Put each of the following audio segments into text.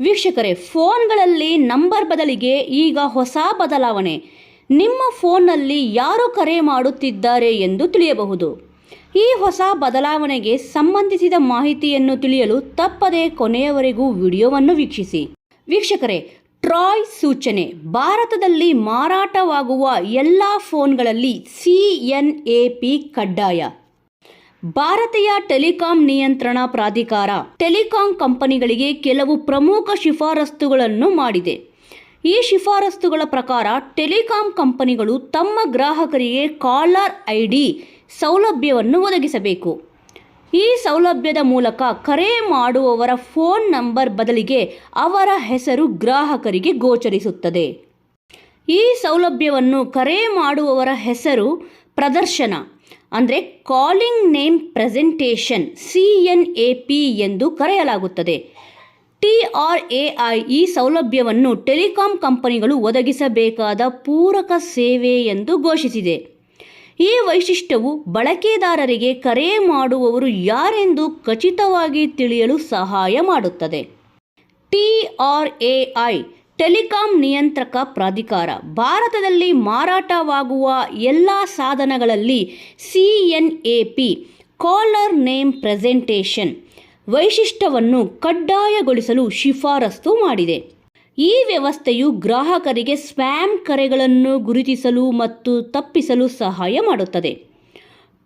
ವೀಕ್ಷಕರೇ, ಫೋನ್ಗಳಲ್ಲಿ ನಂಬರ್ ಬದಲಿಗೆ ಈಗ ಹೊಸ ಬದಲಾವಣೆ. ನಿಮ್ಮ ಫೋನ್ನಲ್ಲಿ ಯಾರು ಕರೆ ಮಾಡುತ್ತಿದ್ದಾರೆ ಎಂದು ತಿಳಿಯಬಹುದು. ಈ ಹೊಸ ಬದಲಾವಣೆಗೆ ಸಂಬಂಧಿಸಿದ ಮಾಹಿತಿಯನ್ನು ತಿಳಿಯಲು ತಪ್ಪದೇ ಕೊನೆಯವರೆಗೂ ವಿಡಿಯೋವನ್ನು ವೀಕ್ಷಿಸಿ. ವೀಕ್ಷಕರೇ, ಟ್ರಾಯ್ ಸೂಚನೆ. ಭಾರತದಲ್ಲಿ ಮಾರಾಟವಾಗುವ ಎಲ್ಲ ಫೋನ್ಗಳಲ್ಲಿ ಸಿ ಎನ್ ಎ ಪಿ ಕಡ್ಡಾಯ. ಭಾರತೀಯ ಟೆಲಿಕಾಂ ನಿಯಂತ್ರಣ ಪ್ರಾಧಿಕಾರ ಟೆಲಿಕಾಂ ಕಂಪನಿಗಳಿಗೆ ಕೆಲವು ಪ್ರಮುಖ ಶಿಫಾರಸ್ತುಗಳನ್ನು ಮಾಡಿದೆ. ಈ ಶಿಫಾರಸ್ತುಗಳ ಪ್ರಕಾರ ಟೆಲಿಕಾಂ ಕಂಪನಿಗಳು ತಮ್ಮ ಗ್ರಾಹಕರಿಗೆ ಕಾಲರ್ ಐ ಡಿ ಸೌಲಭ್ಯವನ್ನು ಒದಗಿಸಬೇಕು. ಈ ಸೌಲಭ್ಯದ ಮೂಲಕ ಕರೆ ಮಾಡುವವರ ಫೋನ್ ನಂಬರ್ ಬದಲಿಗೆ ಅವರ ಹೆಸರು ಗ್ರಾಹಕರಿಗೆ ಗೋಚರಿಸುತ್ತದೆ. ಈ ಸೌಲಭ್ಯವನ್ನು ಕರೆ ಮಾಡುವವರ ಹೆಸರು ಪ್ರದರ್ಶನ. ಅಂದರೆ calling name presentation C N A P ಎಂದು ಕರೆಯಲಾಗುತ್ತದೆ. ಟಿ ಆರ್ ಎ ಐ ಈ ಸೌಲಭ್ಯವನ್ನು ಟೆಲಿಕಾಂ ಕಂಪನಿಗಳು ಒದಗಿಸಬೇಕಾದ ಪೂರಕ ಸೇವೆ ಎಂದು ಘೋಷಿಸಿದೆ. ಈ ವೈಶಿಷ್ಟ್ಯವು ಬಳಕೆದಾರರಿಗೆ ಕರೆ ಮಾಡುವವರು ಯಾರೆಂದು ಖಚಿತವಾಗಿ ತಿಳಿಯಲು ಸಹಾಯ ಮಾಡುತ್ತದೆ. ಟಿಆರ್ಎಐ ಟೆಲಿಕಾಂ ನಿಯಂತ್ರಕ ಪ್ರಾಧಿಕಾರ. ಭಾರತದಲ್ಲಿ ಮಾರಾಟವಾಗುವ ಎಲ್ಲ ಸಾಧನಗಳಲ್ಲಿ C N A P, caller name presentation ವೈಶಿಷ್ಟ್ಯವನ್ನು ಕಡ್ಡಾಯಗೊಳಿಸಲು ಶಿಫಾರಸು ಮಾಡಿದೆ. ಈ ವ್ಯವಸ್ಥೆಯು ಗ್ರಾಹಕರಿಗೆ ಸ್ಪ್ಯಾಮ್ ಕರೆಗಳನ್ನು ಗುರುತಿಸಲು ಮತ್ತು ತಪ್ಪಿಸಲು ಸಹಾಯ ಮಾಡುತ್ತದೆ.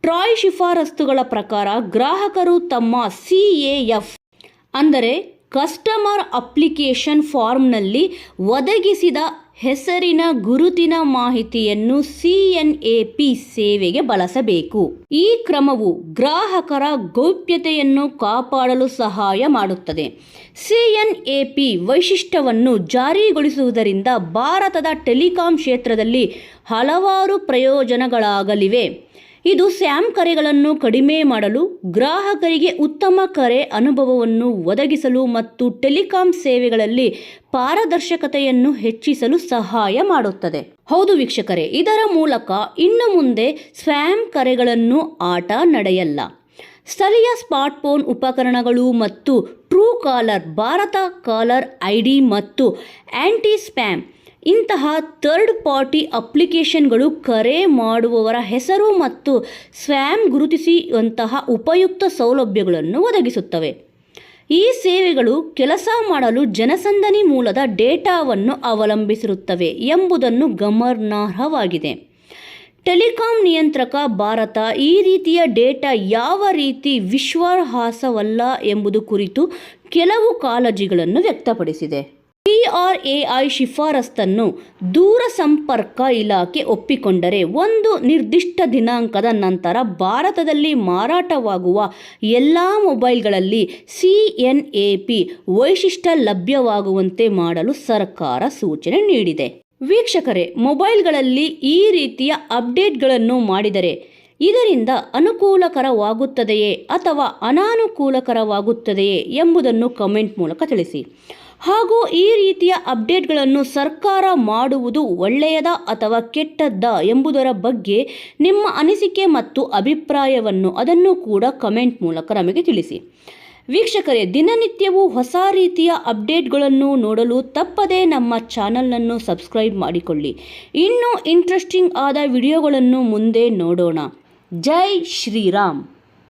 ಟ್ರಾಯ್ ಶಿಫಾರಸ್ತುಗಳ ಪ್ರಕಾರ ಗ್ರಾಹಕರು ತಮ್ಮ ಸಿ ಎ ಎಫ್, ಅಂದರೆ ಕಸ್ಟಮರ್ ಅಪ್ಲಿಕೇಶನ್ ಫಾರ್ಮ್ನಲ್ಲಿ ಒದಗಿಸಿದ ಹೆಸರಿನ ಗುರುತಿನ ಮಾಹಿತಿಯನ್ನು ಸಿ ಎನ್ ಎ ಪಿ ಸೇವೆಗೆ ಬಳಸಬೇಕು. ಈ ಕ್ರಮವು ಗ್ರಾಹಕರ ಗೌಪ್ಯತೆಯನ್ನು ಕಾಪಾಡಲು ಸಹಾಯ ಮಾಡುತ್ತದೆ. ಸಿ ಎನ್ ಎ ಪಿ ವೈಶಿಷ್ಟ್ಯವನ್ನು ಜಾರಿಗೊಳಿಸುವುದರಿಂದ ಭಾರತದ ಟೆಲಿಕಾಂ ಕ್ಷೇತ್ರದಲ್ಲಿ ಹಲವಾರು ಪ್ರಯೋಜನಗಳಾಗಲಿವೆ. ಇದು ಸ್ಯಾಮ್ ಕರೆಗಳನ್ನು ಕಡಿಮೆ ಮಾಡಲು ಗ್ರಾಹಕರಿಗೆ ಉತ್ತಮ ಕರೆ ಅನುಭವವನ್ನು ಒದಗಿಸಲು ಮತ್ತು ಟೆಲಿಕಾಂ ಸೇವೆಗಳಲ್ಲಿ ಪಾರದರ್ಶಕತೆಯನ್ನು ಹೆಚ್ಚಿಸಲು ಸಹಾಯ ಮಾಡುತ್ತದೆ. ಹೌದು ವೀಕ್ಷಕರೇ, ಇದರ ಮೂಲಕ ಇನ್ನು ಮುಂದೆ ಸ್ವ್ಯಾಮ್ ಕರೆಗಳನ್ನು ಆಟ ನಡೆಯಲ್ಲ. ಸ್ಥಳೀಯ ಸ್ಮಾರ್ಟ್ಫೋನ್ ಉಪಕರಣಗಳು ಮತ್ತು true caller, Bharat caller I D ಮತ್ತು ಆ್ಯಂಟಿ ಸ್ಪ್ಯಾಮ್ ಇಂತಹ ಥರ್ಡ್ ಪಾರ್ಟಿ ಅಪ್ಲಿಕೇಶನ್ಗಳು ಕರೆ ಮಾಡುವವರ ಹೆಸರು ಮತ್ತು ಸ್ವ್ಯಾಮ್ ಗುರುತಿಸುವಂತಹ ಉಪಯುಕ್ತ ಸೌಲಭ್ಯಗಳನ್ನು ಒದಗಿಸುತ್ತವೆ. ಈ ಸೇವೆಗಳು ಕೆಲಸ ಮಾಡಲು ಜನಸಂದಣಿ ಮೂಲದ ಡೇಟಾವನ್ನು ಅವಲಂಬಿಸಿರುತ್ತವೆ ಎಂಬುದನ್ನು ಗಮನಾರ್ಹವಾಗಿದೆ. ಟೆಲಿಕಾಂ ನಿಯಂತ್ರಕ ಭಾರತ ಈ ರೀತಿಯ ಡೇಟಾ ಯಾವ ರೀತಿ ವಿಶ್ವಾಸಾರ್ಹವಲ್ಲ ಎಂಬುದು ಕುರಿತು ಕೆಲವು ಕಾಳಜಿಗಳನ್ನು ವ್ಯಕ್ತಪಡಿಸಿದೆ. ಟಿಆರ್ಎಐ ಶಿಫಾರಸ್ತನ್ನು ದೂರ ಸಂಪರ್ಕ ಇಲಾಖೆ ಒಪ್ಪಿಕೊಂಡರೆ ಒಂದು ನಿರ್ದಿಷ್ಟ ದಿನಾಂಕದ ನಂತರ ಭಾರತದಲ್ಲಿ ಮಾರಾಟವಾಗುವ ಎಲ್ಲ ಮೊಬೈಲ್ಗಳಲ್ಲಿ ಸಿ ಎನ್ ಎ ಪಿ ವೈಶಿಷ್ಟ್ಯ ಲಭ್ಯವಾಗುವಂತೆ ಮಾಡಲು ಸರ್ಕಾರ ಸೂಚನೆ ನೀಡಿದೆ. ವೀಕ್ಷಕರೇ, ಮೊಬೈಲ್ಗಳಲ್ಲಿ ಈ ರೀತಿಯ ಅಪ್ಡೇಟ್ಗಳನ್ನು ಮಾಡಿದರೆ ಇದರಿಂದ ಅನುಕೂಲಕರವಾಗುತ್ತದೆಯೇ ಅಥವಾ ಅನಾನುಕೂಲಕರವಾಗುತ್ತದೆಯೇ ಎಂಬುದನ್ನು ಕಮೆಂಟ್ ಮೂಲಕ ತಿಳಿಸಿ. ಹಾಗೂ ಈ ರೀತಿಯ ಅಪ್ಡೇಟ್ಗಳನ್ನು ಸರ್ಕಾರ ಮಾಡುವುದು ಒಳ್ಳೆಯದ ಅಥವಾ ಕೆಟ್ಟದ್ದ ಎಂಬುದರ ಬಗ್ಗೆ ನಿಮ್ಮ ಅನಿಸಿಕೆ ಮತ್ತು ಅಭಿಪ್ರಾಯವನ್ನು ಅದನ್ನು ಕೂಡ ಕಮೆಂಟ್ ಮೂಲಕ ನಮಗೆ ತಿಳಿಸಿ. ವೀಕ್ಷಕರೇ, ದಿನನಿತ್ಯವೂ ಹೊಸ ರೀತಿಯ ಅಪ್ಡೇಟ್ಗಳನ್ನು ನೋಡಲು ತಪ್ಪದೇ ನಮ್ಮ ಚಾನಲನ್ನು ಸಬ್ಸ್ಕ್ರೈಬ್ ಮಾಡಿಕೊಳ್ಳಿ. ಇನ್ನೂ ಇಂಟ್ರೆಸ್ಟಿಂಗ್ ಆದ ವಿಡಿಯೋಗಳನ್ನು ಮುಂದೆ ನೋಡೋಣ. ಜೈ ಶ್ರೀರಾಮ್.